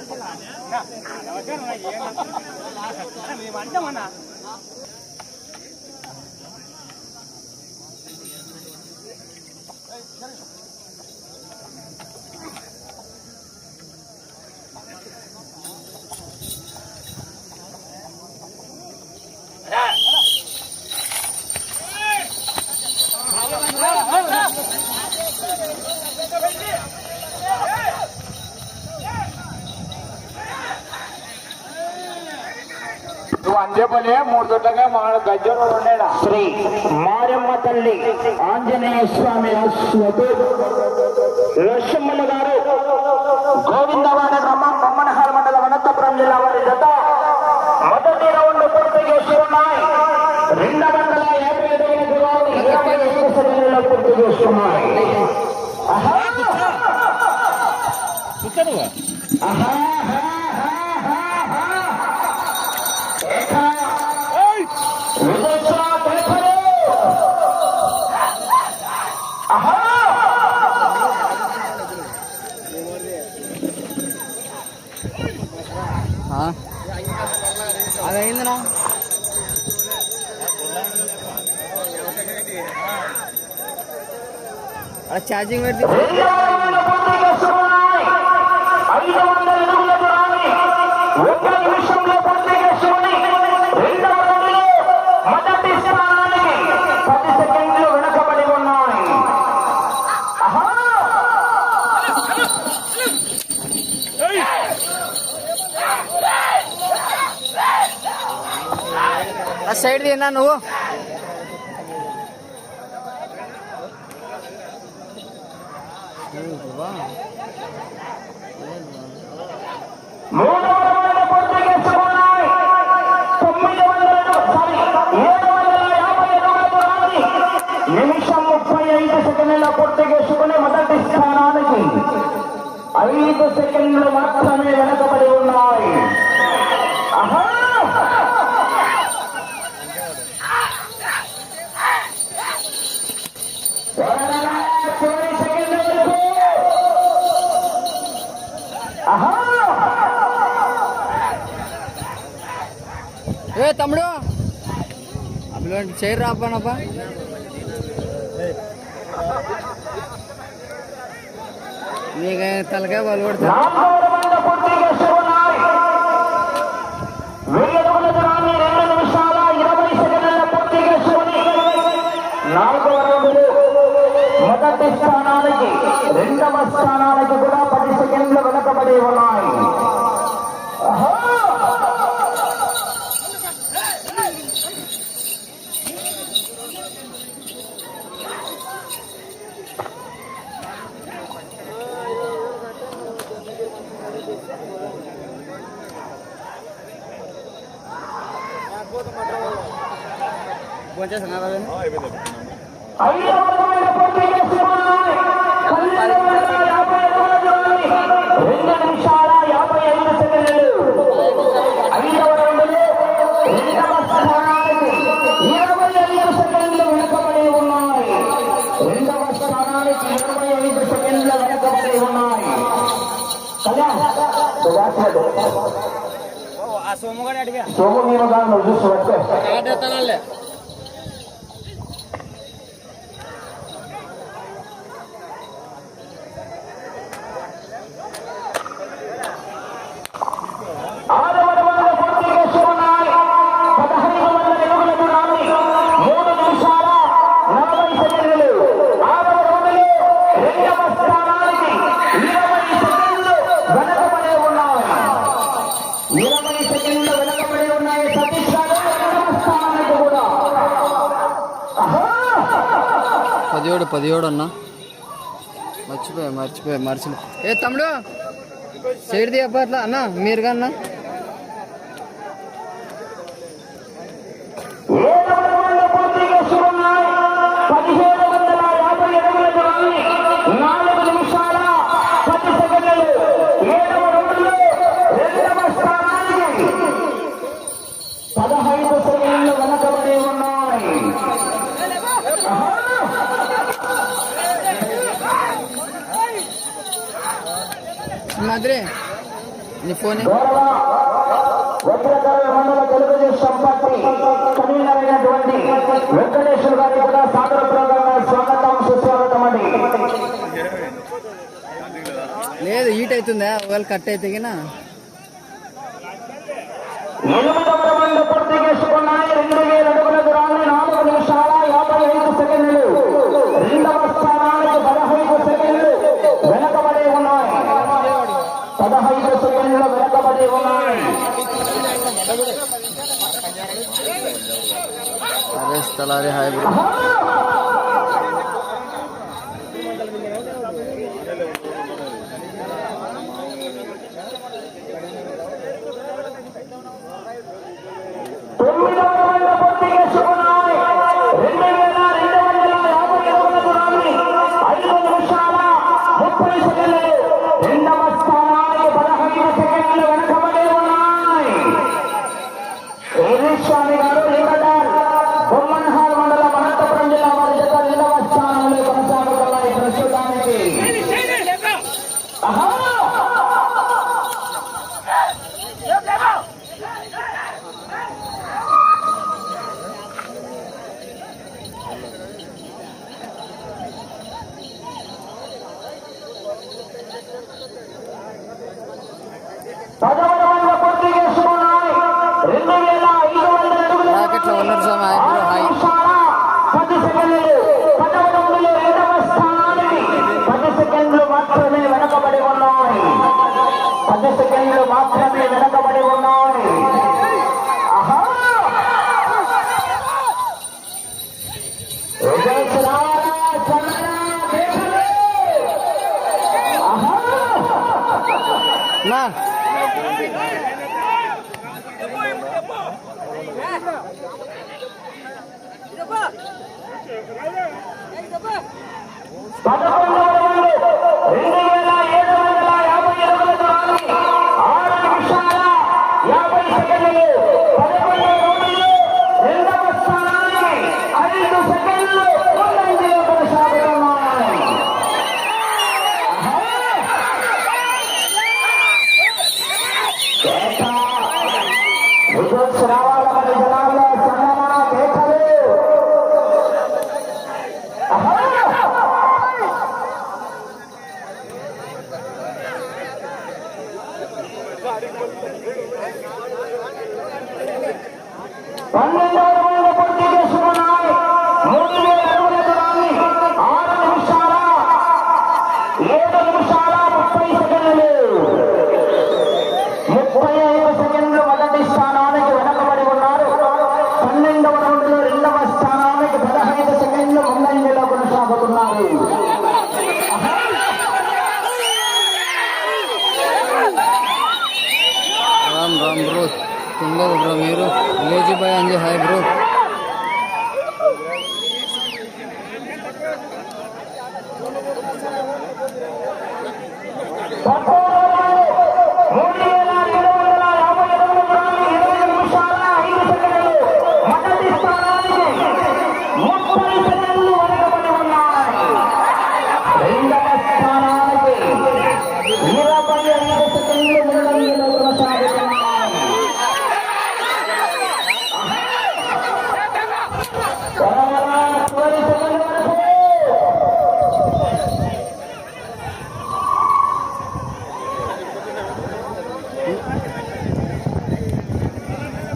你看，我这弄个鱼，看没完，这么难。లోపలే మూడు దొడ్లగా మా గజ్జలు ఉన్నాడా శ్రీ మారెమ్మ తల్లి ఆంజనేయ స్వామి లక్ష్మణ అలా ఛార్జింగ్ పెట్టి సైడ్ తిన్నా నువ్వు? నిమిషం ముప్పై ఐదు సెకండ్ల పూర్తి చేసుకుని మొదటి స్థానానికి ఐదు సెకండ్లు మాత్రమే వెనకబడి ఉన్నాయి. ఆహా! ఏ తమ్ముడు. అభిలాంటి చైర్ రాబ్బానబ్బా నీకు తలకాయ వాళ్ళు కొడతా వచ్చేసాను సోము గారు అడిగా. సోము మేము చూసుకోవచ్చు పదిహేడు పదిహేడు అన్న. మర్చిపోయా మర్చిపోయా మర్చిపోయి. ఏ తమ్ముడు సైడ్ అబ్బా అట్లా. అన్న మీరు కన్నా. మాదిరి నీ ఫోన్. లేదు హీట్ అవుతుందా ఒకవేళ కట్ అయితే కినా ఎనిమిదవ రౌండ్ పూర్తి చేసుకున్నాయి. రెండు चला रहे हैं రాకెట్లో ఉన్నట్టు హై బ్రో హై కొన్ని సెకండ్లు మాత్రమే వెనకబడి ఉన్నాయి. పదకొండు సలాం బ్రో ఉండదు బ్రో మీరు విలేజ్ బాయ్ అంది హాయ్ బ్రో Thank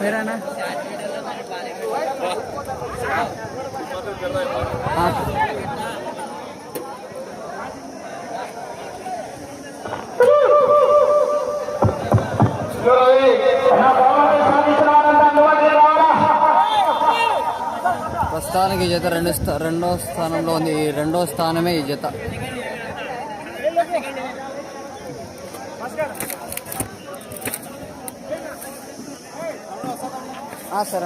పేరేనా? ప్రస్తుతానికి ఈ జత రెండు రెండో స్థానంలో ఉంది. ఈ రెండో స్థానమే ఈ జత. હા સર